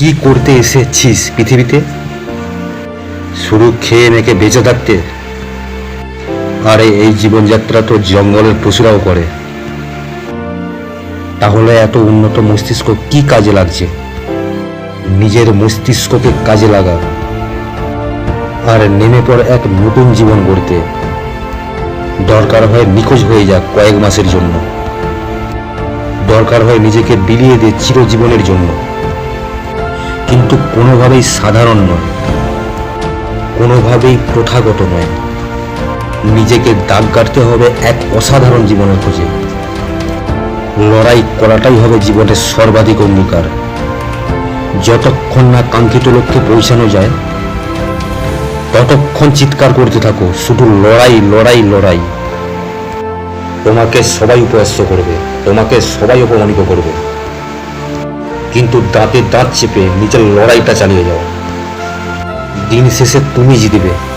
কি করতে এসেছিস পৃথিবীতে? শুরু খেয়ে মেখে বেঁচে থাকতে? আরে, এই জীবনযাত্রা তো জঙ্গলের পশুরাও করে। তাহলে এত উন্নত মস্তিষ্ক কি কাজে লাগছে? নিজের মস্তিষ্ককে কাজে লাগা আর নেমে পড় এক নতুন জীবন গড়তে। দরকার হয় নিখোঁজ হয়ে যাক কয়েক মাসের জন্য। দরকার হয় নিজেকে বিলিয়ে দে চিরজীবনের জন্য। কিন্তু কোনোভাবেই সাধারণ নয়। কোনোভাবেই প্রথাগত নয়। নিজেকে দাগ কাটতে হবে এক অসাধারণ জীবনের খোঁজে। লড়াই করাটাই হবে জীবনের সর্বাধিক অঙ্গীকার। যতক্ষণ না কাঙ্ক্ষিত লক্ষ্যে পৌঁছানো যায়, ততক্ষণ চিৎকার করতে থাকো, শুধু লড়াই লড়াই লড়াই। তোমাকে সবাই উপহাস্য করবে, তোমাকে সবাই অপমানিত করবে। কিন্তু দাঁতে দাঁত চেপে নিজের লড়াইটা চালিয়ে যাও। দিন শেষে তুমি জিতবে।